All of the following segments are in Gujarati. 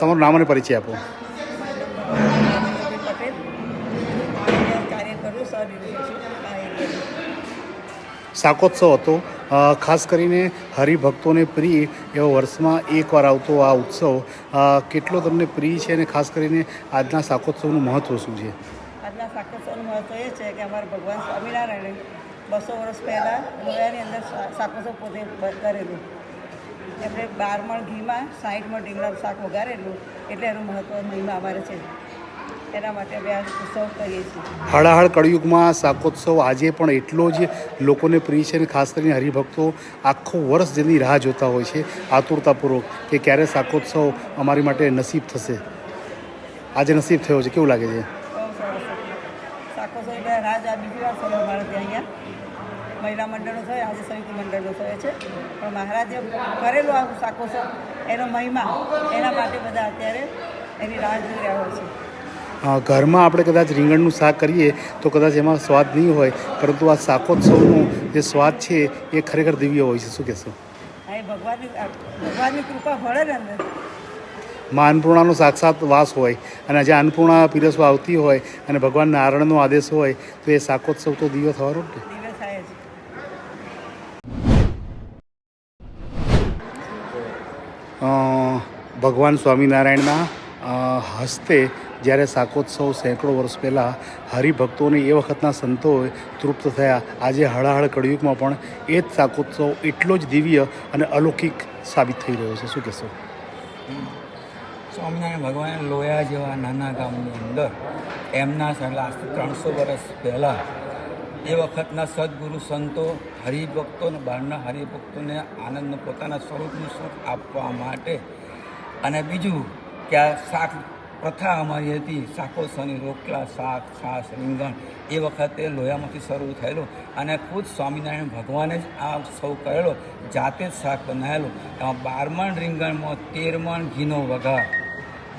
તમારું નામ અને પરિચય આપો. શાકોત્સવ હતો. ખાસ કરીને હરિભક્તોને પ્રિય એવો વર્ષમાં એકવાર આવતો આ ઉત્સવ. કેટલો તમને પ્રિય છે અને ખાસ કરીને આજના શાકોત્સવનું મહત્ત્વ શું છે? આજના શાકોત્સવનું મહત્વ એ છે કે અમારા ભગવાન સ્વામિનારાયણે બસો વર્ષ પહેલાં એની અંદર શાકોત્સવ પોતે કરેલું. એમણે બાર મણ ઘીમાં સાઠ મણ શાક વઘારેલું. એટલે એનું મહત્વ મહિમા અમારે છે. એના માટે હળાહળ કળયુગમાં શાકોત્સવ આજે પણ એટલો જ લોકોને પ્રિય છે અને ખાસ કરીને હરિભક્તો આખો વર્ષ જેની રાહ જોતા હોય છે, આતુરતાપૂર્વક કે ક્યારે શાકોત્સવ અમારી માટે નસીબ થશે. આજે નસીબ થયો છે. કેવું લાગે છે બહુ સરસ શાકોત્સવ એટલે રાજ આ બીજી વાર થયો અમારે ત્યાં અહીંયા મહિલા મંડળનો થયો આજે સંયુક્ત મંડળનો થયો છે. પણ મહારાજે કરેલો આ શાકોત્સવ એનો મહિમા એના માટે બધા અત્યારે એની રાહ જોઈ રહ્યા હોય છે. ઘરમાં આપણે કદાચ રીંગણનું શાક કરીએ તો કદાચ એમાં સ્વાદ નહીં હોય પરંતુ આ શાકોત્સવનો જે સ્વાદ છે એ ખરેખર દિવ્ય હોય છે. શું કહેશો? એ ભગવાનની ભગવાનની કૃપા ભળે ને અંદર. માં અન્નપૂર્ણાનો સાક્ષાત વાસ હોય અને જે અન્નપૂર્ણા પીરસવા આવતી હોય અને ભગવાન નારાયણનો આદેશ હોય તો એ શાકોત્સવ તો દિવ્ય થવાનો જ ને દિવ્ય થાય છે અ, ભગવાન સ્વામિનારાયણના હસ્તે જ્યારે શાકોત્સવ સેંકડો વર્ષ પહેલાં હરિભક્તોને એ વખતના સંતોએ તૃપ્ત થયા. આજે હળાહળ કળિયુગમાં પણ એ જ શાકોત્સવ એટલો જ દિવ્ય અને અલૌકિક સાબિત થઈ રહ્યો છે. શું કહેશો? સ્વામિનારાયણ ભગવાન લોયા જેવા નાના ગામની અંદર એમના લાસ્ટ ત્રણસો વર્ષ પહેલાં એ વખતના સદગુરુ સંતો હરિભક્તો અને બહારના હરિભક્તોને આનંદ પોતાના સ્વરૂપનું સુખ આપવા માટે અને બીજું કે આ શાક પ્રથા અમારી હતી શાકોત્સવની રોટલા, શાક, છાશ, રીંગણ, એ વખતે લોયામાંથી શરૂ થયેલું. અને ખુદ સ્વામિનારાયણ ભગવાને જ આ ઉત્સવ કરેલો, જાતે જ શાક બનાવેલું. એમાં બારમણ રીંગણમાં તેરમણ ઘીનો વઘાર.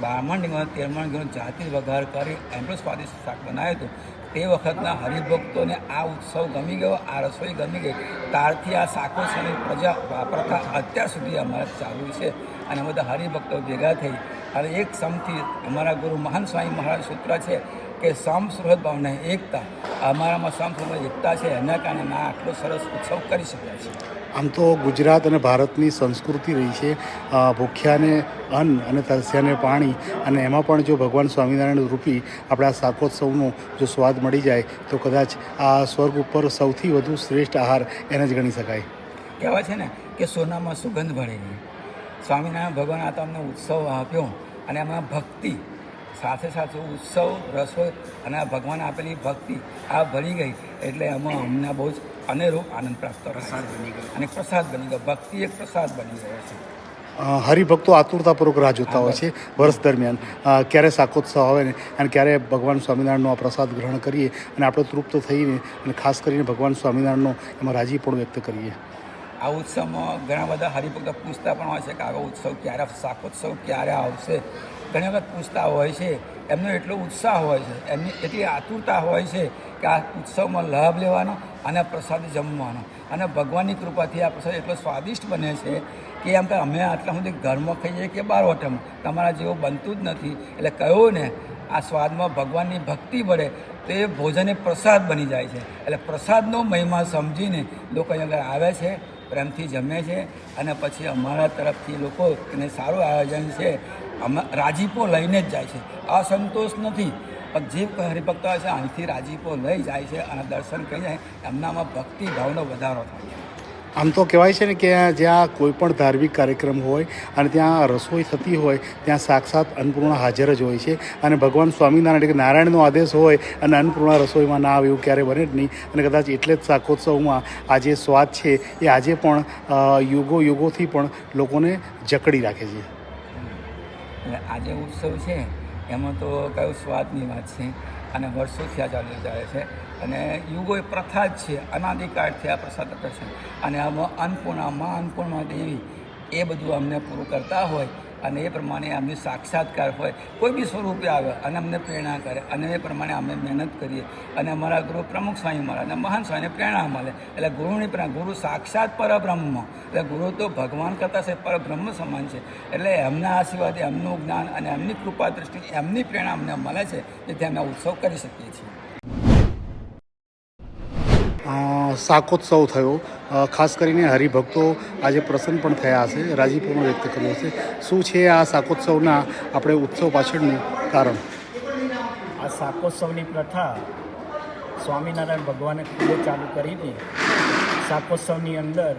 બારમણ રીંગણ તેરમણ ઘીનો જાતે જ વઘાર કરી એમનું સ્વાદિષ્ટ શાક બનાવ્યું હતું. તે વખતના હરિભક્તોને આ ઉત્સવ ગમી ગયો, આ રસોઈ ગમી ગઈ. ત્યારથી આ શાકોત્સવની પ્રજા પ્રથા અત્યાર સુધી અમારે ચાલુ છે. અને બધા હરિભક્તો ભેગા થઈ. અને એક સમથી અમારા ગુરુ મહાન સ્વામી મહારાજ સૂત્ર છે કે સમ સુહૃદ ભાવને એકતા. અમારામાં સમ સુહૃદ એકતા છે એના કારણે આ આટલો સરસ ઉત્સવ કરી શક્યા છે આમ તો ગુજરાત અને ભારતની સંસ્કૃતિ રહી છે. ભૂખ્યાને અન્ન અને તરસ્યાને પાણી અને એમાં પણ જો ભગવાન સ્વામિનારાયણ રૂપી આપણે શાકોત્સવનો જો સ્વાદ મળી જાય તો કદાચ આ સ્વર્ગ ઉપર સૌથી વધુ શ્રેષ્ઠ આહાર એને જ ગણી શકાય. કહેવાય છે ને કે સોનામાં સુગંધ ભળેલી સ્વામિનારાયણ ભગવાન આ તમને ઉત્સવ આપ્યો અને એમાં ભક્તિ. સાથે સાથે ઉત્સવ રસોઈ અને આ ભગવાન આપેલી ભક્તિ આ ભરી ગઈ એટલે એમાં અમને બહુ જ અનેરો આનંદ પ્રાપ્ત પ્રસાદ બની ગયો. અને પ્રસાદ બની ગયો. ભક્તિ એક પ્રસાદ બની ગયો છે. હરિભક્તો આતુરતાપૂર્વક રાહ જોતા હોય છે વર્ષ દરમિયાન. ક્યારે શાકોત્સવ આવે ને અને ક્યારે ભગવાન સ્વામિનારાયણનો આ પ્રસાદ ગ્રહણ કરીએ અને આપણે તૃપ્ત થઈને અને ખાસ કરીને ભગવાન સ્વામિનારાયણનો એમાં રાજી પણ વ્યક્ત કરીએ. આ ઉત્સવમાં ઘણા બધા હરિભક્તો પૂછતા પણ હોય છે કે આવો ઉત્સવ ક્યારે શાકોત્સવ ક્યારે આવશે? ઘણી વખત પૂછતા હોય છે. એમનો એટલો ઉત્સાહ હોય છે, એમની એટલી આતુરતા હોય છે કે આ ઉત્સવમાં લાભ લેવાનો અને પ્રસાદ જમવાનો. અને ભગવાનની કૃપાથી આ પ્રસાદ એટલો સ્વાદિષ્ટ બને છે કે એમ કે અમે આટલા સુધી ઘરમાં ખાઈએ કે બાર હોટલમાં? તમારા જેવું બનતું જ નથી. એટલે કહ્યું ને, આ સ્વાદમાં ભગવાનની ભક્તિ ભળે તો એ ભોજન એ પ્રસાદ બની જાય છે. એટલે પ્રસાદનો મહિમા સમજીને લોકો અહીંયા આગળ આવે છે. પ્રેમથી જમે છે અને પછી અમારા તરફથી લોકો એને સારું આયોજન છે. અમે રાજીપો લઈને જ જાય છે. અસંતોષ નથી. પણ જે હરિભક્તો આવે છે, અહીંથી રાજીપો લઈ જાય છે અને દર્શન કરી જાય, એમનામાં ભક્તિ ભાવનો વધારો થાય છે. આમ તો કહેવાય છે ને કે જ્યાં કોઈ પણ ધાર્મિક કાર્યક્રમ હોય અને ત્યાં રસોઈ થતી હોય, ત્યાં સાક્ષાત અન્નપૂર્ણા હાજર જ હોય છે. અને ભગવાન સ્વામિનારાયણ એટલે નારાયણનો આદેશ હોય અને અન્નપૂર્ણા રસોઈમાં ના આવે એવું ક્યારેય બને જ નહીં. અને કદાચ એટલે જ શાકોત્સવમાં આ જે સ્વાદ છે એ આજે પણ યુગો યુગોથી પણ લોકોને જકડી રાખે છે. એટલે આજે ઉત્સવ છે, એમાં તો કયો સ્વાદની વાત છે? અને વર્ષોથી આ ચાલુ જાય છે. અને યુગો એ પ્રથા જ છે. અનાદિકાળથી આ પ્રસાદ આપે છે અને આમાં અન્નપૂર્ણા મા અન્નપૂર્ણા દેવી એ બધું અમને પૂરું કરતા હોય અને એ પ્રમાણે અમને સાક્ષાત્કાર હોય. કોઈ બી સ્વરૂપે આવે અને અમને પ્રેરણા કરે અને એ પ્રમાણે અમે મહેનત કરીએ અને અમારા ગુરુ પ્રમુખ સ્વામી મળે અને મહાન સ્વામીને પ્રેરણા મળે. એટલે ગુરુની પ્રેરણા, ગુરુ સાક્ષાત પરબ્રહ્મ. એટલે ગુરુ તો ભગવાન કરતાં છે, પરબ્રહ્મ સમાન છે. એટલે એમના આશીર્વાદ, એમનું જ્ઞાન અને એમની કૃપા દ્રષ્ટિ એમની પ્રેરણા અમને મળે છે જેથી અમે ઉત્સવ કરી શકીએ છીએ. શાકોત્સવ થયો. ખાસ કરીને હરિભક્તો આજે પ્રસન્ન પણ થયા હશે રાજીપો વ્યક્ત કર્યો હશે. શું છે આ શાકોત્સવના આપણે ઉત્સવ પાછળનું કારણ? આ શાકોત્સવની પ્રથા સ્વામિનારાયણ ભગવાને ખુદ ચાલુ કરી હતી. શાકોત્સવની અંદર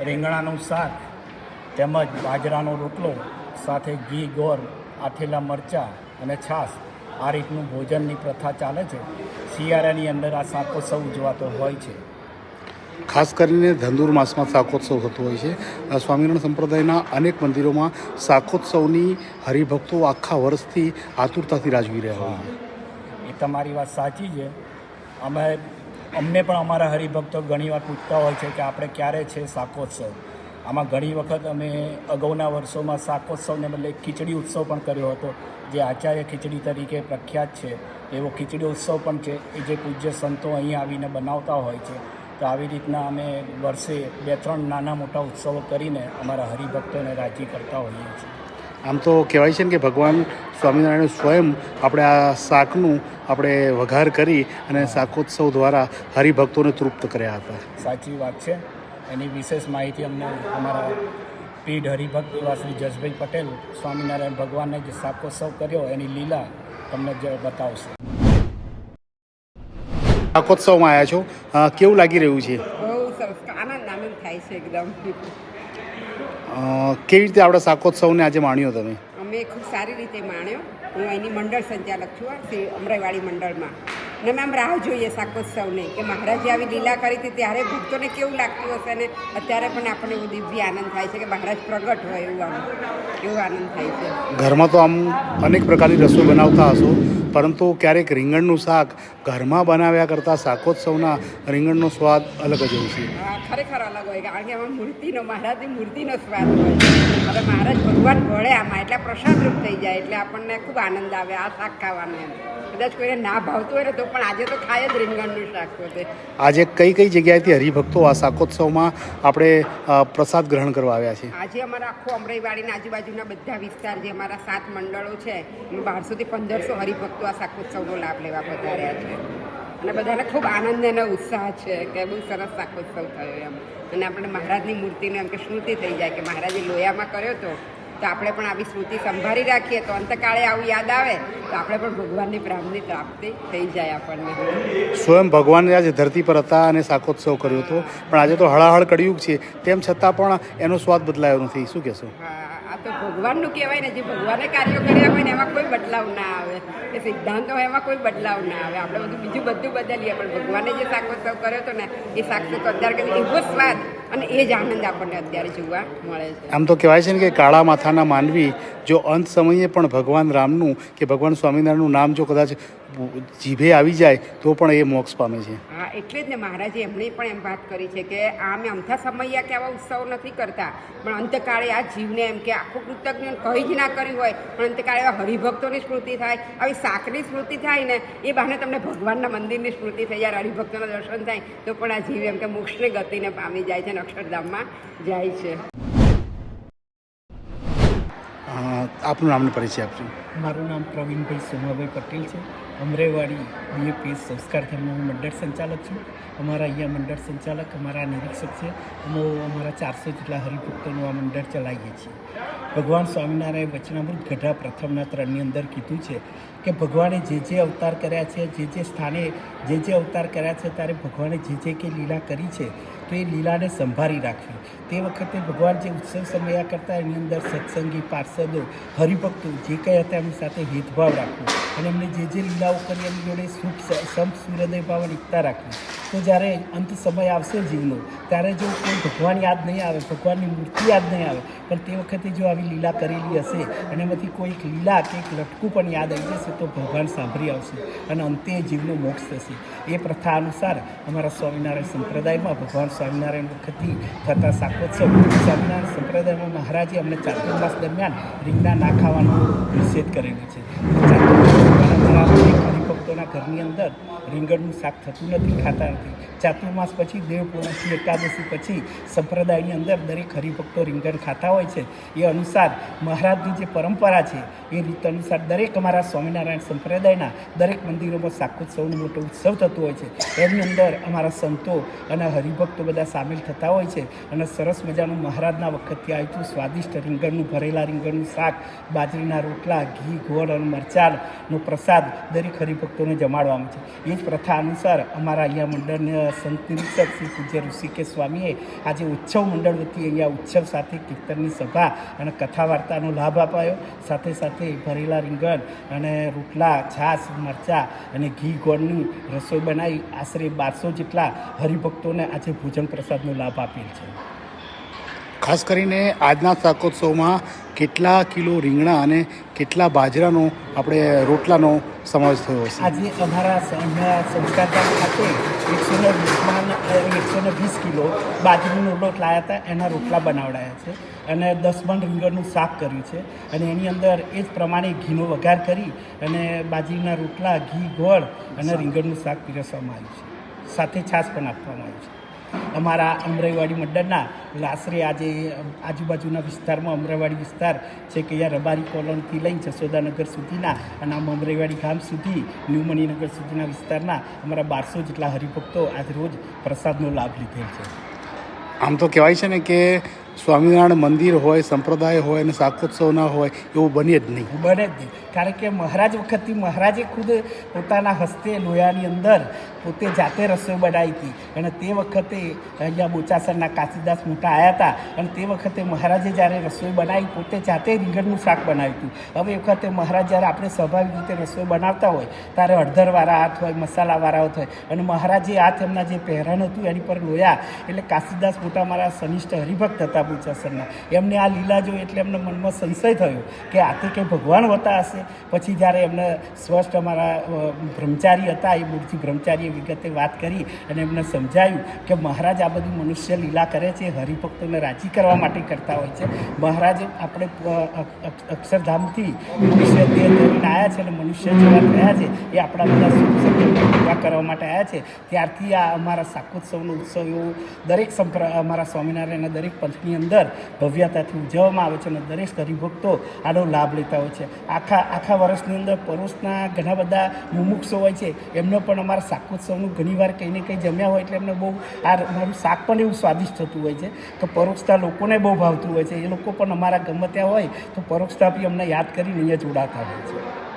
રીંગણાનું શાક તેમજ બાજરાનો રોટલો, સાથે ઘી, ગોળ, આથેલા મરચાં અને છાશ આ રીતનું ભોજનની પ્રથા ચાલે છે. શિયાળાની અંદર આ શાકોત્સવ ઉજવાતો હોય છે. ખાસ કરીને ધંધુર માસમાં શાકોત્સવ થતો હોય છે. સ્વામિનારાયણ સંપ્રદાયના અનેક મંદિરોમાં શાકોત્સવની હરિભક્તો આખા વર્ષથી આતુરતાથી રાજવી રહ્યા હોય. એ તમારી વાત સાચી છે. અમે, અમને પણ અમારા હરિભક્તો ઘણીવાર પૂછતા હોય છે કે આપણે ક્યારે છે શાકોત્સવ? આમાં ઘણી વખત અમે અગાઉના વર્ષોમાં શાકોત્સવને બદલે ખીચડી ઉત્સવ પણ કર્યો હતો. જે આચાર્ય ખીચડી તરીકે પ્રખ્યાત છે. એવો ખીચડી ઉત્સવ પણ છે. એ જે પૂજ્ય સંતો અહીં આવીને બનાવતા હોય છે. તો આવી રીતના અમે વર્ષે બે ત્રણ નાના મોટા ઉત્સવો કરીને અમારા હરિભક્તોને રાજી કરતા હોઈએ છીએ. આમ તો કહેવાય છે ને કે ભગવાન સ્વામિનારાયણ સ્વયં આપણે આ શાકનું આપણે વઘાર કરી અને શાકોત્સવ દ્વારા હરિભક્તોને તૃપ્ત કર્યા હતા. સાચી વાત છે. એની વિશેષ માહિતી અમને અમારા પીઢ હરિભક્ત એવા શ્રી જસભાઈ પટેલ સ્વામિનારાયણ ભગવાનને જે શાકોત્સવ કર્યો એની લીલા તમને જ બતાવશે. શાકોત્સવમાં આવ્યા છો? કેવું લાગી રહ્યું છે? કેવી રીતે આપણે શાકોત્સવને આજે માણ્યો તમે? અમે ખૂબ સારી રીતે માણ્યો. હું એની મંડળ સંચાલક છું અમરાઈવાડી મંડળમાં. અને મેમ રાહ જોઈએ શાકોત્સવની કે મહારાજે આવી લીલા કરી હતી ત્યારે ભક્તોને કેવું લાગતું હશે ને? અત્યારે પણ આપણને એવું દિવ્ય આનંદ થાય છે કે મહારાજ પ્રગટ હોય એવું આમ એવો આનંદ થાય છે. ઘરમાં તો આમ અનેક પ્રકારની રસોઈ બનાવતા હશો પરંતુ ક્યારેક રીંગણનું શાક ઘરમાં બનાવ્યા કરતાં શાકોત્સવના રીંગણનો સ્વાદ અલગ જ હોય છે. ખરેખર અલગ હોય કારણ કે આમાં મૂર્તિનો મહારાજની મૂર્તિનો સ્વાદ હોય હવે મહારાજ ભગવાન ભળે આમાં એટલે પ્રસાદરૂપ થઈ જાય એટલે આપણને ખૂબ આનંદ આવે આ શાક ખાવાનું એમ. કદાચ કોઈને ના ભાવતું હોય ને તો પણ આજે તો ખાય જ રીંગણનું શાક પોતે. આજે કઈ કઈ જગ્યાએથી હરિભક્તો આ શાકોત્સવમાં આપણે પ્રસાદ ગ્રહણ કરવા આવ્યા છે? આજે અમારા આખો અમરાઈવાડીના આજુબાજુના બધા વિસ્તાર જે અમારા સાત મંડળો છે બારસોથી પંદરસો હરિભક્તો આ શાકોત્સવનો લાભ લેવા પધાર્યા છે. અને બધાને ખૂબ આનંદ અને ઉત્સાહ છે કે બહુ સરસ શાકોત્સવ થયો એમ. અને આપણે મહારાજની મૂર્તિને એમ કે સ્મૃતિ થઈ જાય કે મહારાજે લોયામાં કર્યો તો તો આપણે પણ આવી સ્મૃતિ સંભાળી રાખીએ. તો અંતકાળે આવું યાદ આવે તો આપણે પણ ભગવાનની પ્રાપ્તિ પ્રાપ્તિ થઈ જાય આપણને. સ્વયં ભગવાન આજે ધરતી પર હતા અને શાકોત્સવ કર્યો હતો. પણ આજે તો હળાહળ કળિયુગ છે. તેમ છતાં પણ એનો સ્વાદ બદલાયો નથી. શું કહેશો? આ તો ભગવાનનું કહેવાય ને જે ભગવાને કાર્યો કર્યા હોય ને એમાં કોઈ બદલાવ ના આવે. એ સિદ્ધાંતો એમાં કોઈ બદલાવ ના આવે. આપણે બધું બીજું બધું બદલીએ પણ ભગવાને જે શાકોત્સવ કર્યો હતો ને એ શાકોત્સવ અત્યારે કર્યો એવો સ્વાદ અને એ જ આનંદ આપણને અત્યારે જોવા મળે છે. આમ તો કહેવાય છે ને કે કાળા માથાના માનવી જો અંત સમયે પણ ભગવાન રામનું કે ભગવાન સ્વામિનારાયણનું નામ જો કદાચ જીભે આવી જાય તો પણ એ મોક્ષ પામે છે. હા એટલે જ ને મહારાજે એમણે પણ એમ વાત કરી છે કે આ અમે અમથા સમયે કે આવા ઉત્સવ નથી કરતા. પણ અંતકાળે આ જીવને એમ કે આખું કૃતજ્ઞ કંઈ જ ના કર્યું હોય પણ અંતકાળે એવા હરિભક્તોની સ્મૃતિ થાય આવી શાકની સ્મૃતિ થાય ને એ બહાને તમને ભગવાનના મંદિરની સ્મૃતિ થઈ જાય હરિભક્તોના દર્શન થાય તો પણ આ જીવ એમ કે મોક્ષને ગતિને પામી જાય છે અને અક્ષરધામમાં જાય છે. આપનું નામનો પરિચય આપજો. મારું નામ પ્રવીણભાઈ સોમાભાઈ પટેલ છે. અમરેવાડી બીએપીએસ સંસ્કાર ધર્મનો હું મંડળ સંચાલક છું. અમારા અહીંયા મંડળ સંચાલક અમારા નિરીક્ષક છે. અમે અમારા ચારસો જેટલા હરિભક્તોનું આ મંડળ ચલાવીએ છીએ. ભગવાન સ્વામિનારાયણ વચનામૃત ગઢા પ્રથમના ત્રણની અંદર કીધું છે કે ભગવાને જે જે અવતાર કર્યા છે જે જે સ્થાને જે જે અવતાર કર્યા છે ત્યારે ભગવાને જે જે કે લીલા કરી છે તો એ લીલાને સંભાળી રાખવી. તે વખતે ભગવાન જે ઉત્સવ સમયા કરતા એની અંદર સત્સંગી, પાર્ષદો, હરિભક્તો જે કંઈ હતા એમની સાથે હિતભાવ રાખવો. અને એમને જે જે લીલાઓ કરી એમની જોડે સુખ સ- સંપ સૂર્યોદય ભાવ અને એકતા રાખવી. તો જ્યારે અંત સમય આવશે જીવનો, ત્યારે જો કોઈ ભગવાન યાદ નહીં આવે, ભગવાનની મૂર્તિ યાદ નહીં આવે, પણ તે વખતે જો આવી લીલા કરેલી હશે અને એમાંથી કોઈ એક લીલા કે એક લટકું પણ યાદ આવી જશે, તો ભગવાન સાંભળી આવશે અને અંતે જીવનો મોક્ષ થશે. એ પ્રથા અનુસાર અમારા સ્વામિનારાયણ સંપ્રદાયમાં, ભગવાન સ્વામિનારાયણ વખતથી થતા શાકોત્સવ, સ્વામિનારાયણ સંપ્રદાયમાં મહારાજે અમને ચાતુર્માસ દરમિયાન રીંગણા ના ખાવાનો નિષેધ કરેલો છે. ઘરની અંદર રીંગણનું શાક થતું નથી, ખાતા નથી. ચાતુર્માસ પછી દેવપૂર્ણથી એકાદશી પછી સંપ્રદાયની અંદર દરેક હરિભક્તો રીંગણ ખાતા હોય છે. એ અનુસાર મહારાજની જે પરંપરા છે, એ રીત અનુસાર દરેક અમારા સ્વામિનારાયણ સંપ્રદાયના દરેક મંદિરોમાં શાકોત્સવનો મોટો ઉત્સવ થતો હોય છે. એની અંદર અમારા સંતો અને હરિભક્તો બધા સામેલ થતા હોય છે અને સરસ મજાનું મહારાજના વખતથી આવ્યું સ્વાદિષ્ટ રીંગણનું ભરેલા રીંગણનું શાક, બાજરીના રોટલા, ઘી, ગોળ અને મરચાંનો પ્રસાદ દરેક હરિભક્તોને જમાડવામાં છે. એ જ પ્રથા અનુસાર અમારા અહીંયા મંડળના સંત નિરીક્ષક શ્રી પૂજ્ય ઋષિકેશ સ્વામીએ આજે ઉત્સવ મંડળ વતી અહીંયા ઉત્સવ સાથે કીર્તનની સભા અને કથા વાર્તાનો લાભ અપાયો. સાથે સાથે ભરેલા રીંગણ અને રોટલા, છાશ, મરચાં અને ઘી ગોળની રસોઈ બનાવી આશરે બારસો જેટલા હરિભક્તોને આજે ભોજન પ્રસાદનો લાભ આપેલ છે. ખાસ કરીને આજના શાકોત્સવમાં કેટલા કિલો રીંગણા અને કેટલા બાજરાનો આપણે રોટલાનો સમાવેશ થયો હશે? આજે અમારા સંસ્કારધામ ખાતે એકસો ને વીસમાં એકસો ને વીસ કિલો બાજરીનો લોટ લાવ્યા હતા. એના રોટલા બનાવડાયા છે અને દસ મણ રીંગણનું શાક કર્યું છે અને એની અંદર એ જ પ્રમાણે ઘીનો વઘાર કરી અને બાજરીના રોટલા, ઘી, ગોળ અને રીંગણનું શાક પીરસવામાં આવ્યું છે. સાથે છાશ પણ આપવામાં આવ્યું છે. અમારા અમરાઈવાડી મંડળના લાસરે આજે, આજુબાજુના વિસ્તારમાં અમરાઈવાડી વિસ્તાર છે કે અહીંયા રબારી કોલોનીથી લઈને જશોદાનગર સુધીના અને આમ અમરાઈવાડી ગામ સુધી ન્યુમણીનગર સુધીના વિસ્તારના અમારા બારસો જેટલા હરિભક્તો આજ રોજ પ્રસાદનો લાભ લીધેલ છે. આમ તો કહેવાય છે ને કે સ્વામિનારાયણ મંદિર હોય, સંપ્રદાય હોય અને શાકોત્સવના હોય, એવું બને જ નહીં. બને જ નહીં. કારણ કે મહારાજ વખતથી મહારાજે ખુદ પોતાના હસ્તે લોયાની અંદર પોતે જાતે રસોઈ બનાવી હતી. અને તે વખતે અહીંયા બોચાસરના કાશીદાસ મોટા આવ્યા હતા. અને તે વખતે મહારાજે જ્યારે રસોઈ બનાવી, પોતે જાતે રીંગણનું શાક બનાવ્યું હતું. હવે એ વખતે મહારાજ જ્યારે આપણે સ્વાભાવિક રીતે રસોઈ બનાવતા હોય, ત્યારે હળદરવાળા હાથ હોય, મસાલાવાળા હાથ હોય. અને મહારાજે હાથ એમના જે પહેરણ હતું, એની પર લોયા. એટલે કાશીદાસ મોટા મારા સનિષ્ઠ હરિભક્ત હતા. બોચાસરના એમને આ લીલા જોઈ એટલે એમને મનમાં સંશય થયો કે આ તે કંઈ ભગવાન હોતા હશે. પછી જ્યારે એમને સ્પષ્ટ અમારા બ્રહ્મચારી હતા, એ મૂર્તિ બ્રહ્મચારીએ વિગતે વાત કરી અને એમને સમજાયું કે મહારાજ આ બધું મનુષ્ય લીલા કરે છે, હરિભક્તોને રાજી કરવા માટે કરતા હોય છે. મહારાજ આપણે અક્ષરધામથી મનુષ્ય દેહ આવ્યા છે અને મનુષ્ય જેવા થયા છે, એ આપણા બધા પૂરા કરવા માટે આવ્યા છે. ત્યારથી આ અમારા શાકોત્સવનો ઉત્સવ એવો દરેક સંપ્ર, અમારા સ્વામિનારાયણના દરેક પંથની અંદર ભવ્યતાથી ઉજવવામાં આવે છે અને દરેક હરિભક્તો આનો લાભ લેતા હોય છે. આખા આખા વર્ષની અંદર પરોસના ઘણા બધા મુમુક્ષો હોય છે. એમને પણ અમારા શાકોત્સવનું ઘણીવાર કંઈ ને કંઈ જમ્યા હોય એટલે એમને બહુ આ મારું શાક પણ એવું સ્વાદિષ્ટ થતું હોય છે તો પરોક્ષતા લોકોને બહુ ભાવતું હોય છે. એ લોકો પણ અમારા ગમે ત્યાં હોય તો પરોક્ષતા બી અમને યાદ કરીને અહીંયા જોડાતા હોય છે.